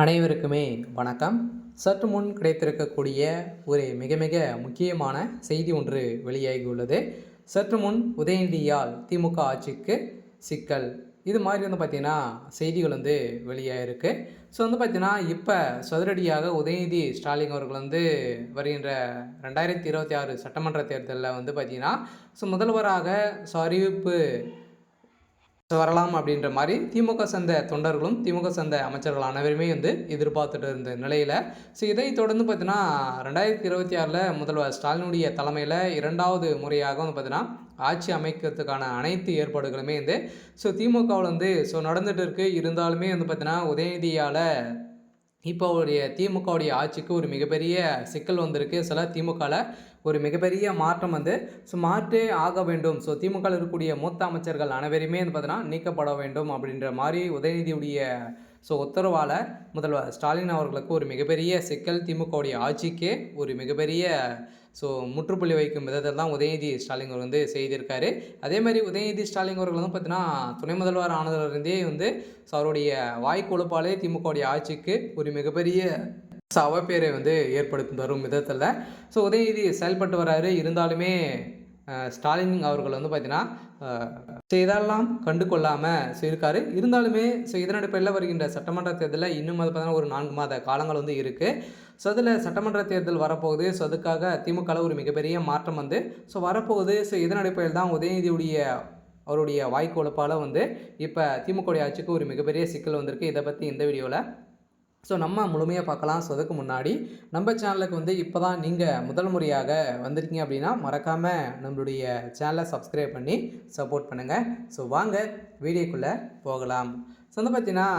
அனைவருக்குமே வணக்கம். சற்று முன் கிடைத்திருக்கக்கூடிய ஒரு மிக மிக முக்கியமான செய்தி ஒன்று வெளியாகியுள்ளது. சற்று முன் உதயநிதியால் திமுக ஆட்சிக்கு சிக்கல். இது மாதிரி வந்து பார்த்திங்கன்னா செய்திகள் வந்து வெளியாகிருக்கு ஸோ வந்து பார்த்திங்கன்னா இப்போ சதுரடியாக உதயநிதி ஸ்டாலின் அவர்கள் வந்து வருகின்ற ரெண்டாயிரத்தி இருபத்தி ஆறு சட்டமன்ற தேர்தலில் வந்து பார்த்திங்கன்னா ஸோ முதல்வராக ஸோ அறிவிப்பு வரலாம் அப்படின்ற மாதிரி திமுக சந்த தொண்டர்களும் திமுக சந்த அமைச்சர்கள் அனைவருமே வந்து எதிர்பார்த்துட்டு இருந்த நிலையில் ஸோ இதை தொடர்ந்து பார்த்தீங்கன்னா ரெண்டாயிரத்தி இருபத்தி ஆறில் முதல்வர் ஸ்டாலினுடைய தலைமையில் இரண்டாவது முறையாக வந்து பார்த்தீங்கன்னா ஆட்சி அமைக்கிறதுக்கான அனைத்து ஏற்பாடுகளுமே வந்து ஸோ திமுகவில் வந்து ஸோ நடந்துகிட்டு இருக்குது இருந்தாலுமே வந்து பார்த்தீங்கன்னா உதயநிதியால் இப்போ அவருடைய திமுகவுடைய ஆட்சிக்கு ஒரு மிகப்பெரிய சிக்கல் வந்திருக்கு. சில திமுகவில் ஒரு மிகப்பெரிய மாற்றம் வந்து ஸோ மாற்றே ஆக வேண்டும். ஸோ திமுக இருக்கக்கூடிய மூத்த அமைச்சர்கள் அனைவருமே வந்து பார்த்தீங்கன்னா நீக்கப்பட வேண்டும் அப்படின்ற மாதிரி உதயநிதியுடைய ஸோ உத்தரவால் முதல்வர் ஸ்டாலின் அவர்களுக்கு ஒரு மிகப்பெரிய சிக்கல் திமுகவுடைய ஆட்சிக்கே ஒரு மிகப்பெரிய ஸோ முற்றுப்புள்ளி வைக்கும் விதத்தில் தான் உதயநிதி ஸ்டாலின் அவர் வந்து செய்திருக்காரு. அதே மாதிரி உதயநிதி ஸ்டாலின் அவர்கள் வந்து பார்த்தீங்கன்னா துணை முதல்வர் ஆனதுலேருந்தே வந்து ஸோ அவருடைய வாய்க்கொழுப்பாலே திமுகவுடைய ஆட்சிக்கு ஒரு மிகப்பெரிய ஸோ அவப்பேரை வந்து ஏற்படுத்தி தரும் விதத்தில். ஸோ உதயநிதி செயல்பட்டு வராரு. இருந்தாலுமே ஸ்டாலின் அவர்கள் வந்து பார்த்தீங்கன்னா ஸோ இதெல்லாம் கண்டு கொள்ளாமல் ஸோ இருக்கார் இருந்தாலுமே ஸோ இதன் வருகின்ற சட்டமன்ற தேர்தலில் இன்னும் அது பார்த்தீங்கன்னா ஒரு நான்கு மாத காலங்கள் வந்து இருக்குது ஸோ அதில் சட்டமன்ற தேர்தல் வரப்போகுது. ஸோ அதுக்காக திமுகவில் ஒரு மிகப்பெரிய மாற்றம் வந்து ஸோ வரப்போகுது. ஸோ இதன் தான் உதயநிதியுடைய அவருடைய வாய்க்கொழுப்பால் வந்து இப்போ திமுகவுடைய ஆட்சிக்கு ஒரு மிகப்பெரிய சிக்கல் வந்திருக்கு. இதை பற்றி இந்த வீடியோவில் ஸோ நம்ம முழுமையாக பார்க்கலாம். ஸோ அதுக்கு முன்னாடி நம்ம சேனலுக்கு வந்து இப்போ தான் நீங்கள் முதல் முறையாக வந்திருக்கீங்க அப்படின்னா மறக்காமல் நம்மளுடைய சேனலை சப்ஸ்கிரைப் பண்ணி சப்போர்ட் பண்ணுங்கள் ஸோ வாங்க வீடியோக்குள்ளே போகலாம். ஸோ வந்து பார்த்தீங்கன்னா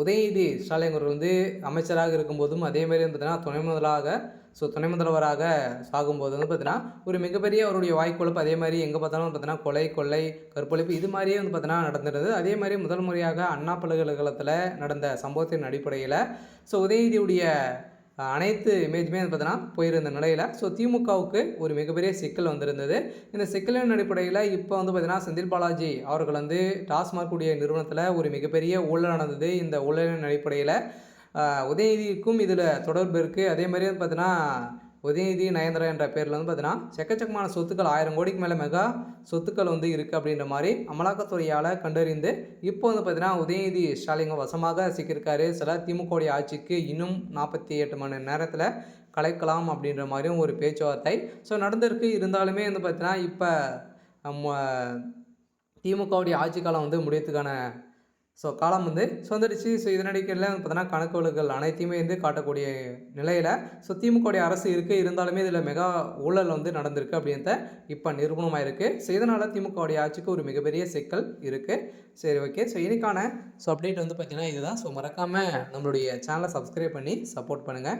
உதயநிதி ஸ்டாலின் அவர்கள் வந்து அமைச்சராக இருக்கும்போதும் அதேமாதிரி வந்து பார்த்தீங்கன்னா துணை முதலாக ஸோ துணை முதல்வராக சாகும்போது வந்து பார்த்தீங்கன்னா ஒரு மிகப்பெரிய அவருடைய வாய்க்கொழுப்பு அதே மாதிரி எங்கே பார்த்தாலும் பார்த்தீங்கன்னா கொலை கொள்ளை கற்பழிப்பு இது மாதிரியே வந்து பார்த்தீங்கன்னா நடந்துருது அதே மாதிரி முதல் முறையாக அண்ணா பல்கலைக்கழகத்தில் நடந்த சம்பவத்தின் அடிப்படையில் ஸோ உதயநிதியுடைய அனைத்து இமேஜுமே வந்து பார்த்தீங்கன்னா போயிருந்த நிலையில். ஸோ திமுகவுக்கு ஒரு மிகப்பெரிய சிக்கல் வந்திருந்தது. இந்த சிக்கலின் அடிப்படையில் இப்போ வந்து பார்த்தீங்கன்னா செந்தில் பாலாஜி அவர்கள் வந்து டாஸ்மாக் உடைய நிறுவனத்தில் ஒரு மிகப்பெரிய ஊழல் நடந்தது. இந்த ஊழலின் அடிப்படையில் உதயநிதிக்கும் இதில் தொடர்பு இருக்குது அதே மாதிரி பார்த்தீங்கன்னா உதயநிதி நயன்தரா என்ற பேரில் வந்து பார்த்தீங்கன்னா செக்கச்சக்கமான சொத்துக்கள் ஆயிரம் கோடிக்கு மேலே மெகா சொத்துக்கள் வந்து இருக்குது அப்படின்ற மாதிரி அமலாக்கத்துறையால் கண்டறிந்து இப்போ வந்து பார்த்தீங்கன்னா உதயநிதி ஸ்டாலின் வசமாக சிக்கியிருக்காரு. சில திமுகவுடைய ஆட்சிக்கு இன்னும் நாற்பத்தி எட்டு மணி நேரத்தில் கலைக்கலாம் அப்படின்ற மாதிரியும் ஒரு பேச்சுவார்த்தை. ஸோ நடந்திருக்கு. இருந்தாலுமே வந்து பார்த்தீங்கன்னா இப்போ திமுகவுடைய ஆட்சி காலம் வந்து முடியத்துக்கான ஸோ காலம் வந்து சுதந்திரிச்சு ஸோ இதனடிக்கையில் வந்து பார்த்தீங்கன்னா கணக்கு வழக்குகள் அனைத்தையுமே வந்து காட்டக்கூடிய நிலையில் ஸோ திமுகவுடைய அரசு இருக்குது இருந்தாலுமே இதில் மெகா ஊழல் வந்து நடந்திருக்கு அப்படின்றத இப்போ நிரூபணமாக இருக்குது ஸோ இதனால் திமுகவுடைய ஆட்சிக்கு ஒரு மிகப்பெரிய சிக்கல் இருக்குது சரி ஓகே ஸோ இன்னைக்கான ஸோ அப்டேட் வந்து பார்த்திங்கன்னா இதுதான். ஸோ மறக்காமல் நம்மளுடைய சேனலை சப்ஸ்கிரைப் பண்ணி சப்போர்ட் பண்ணுங்கள்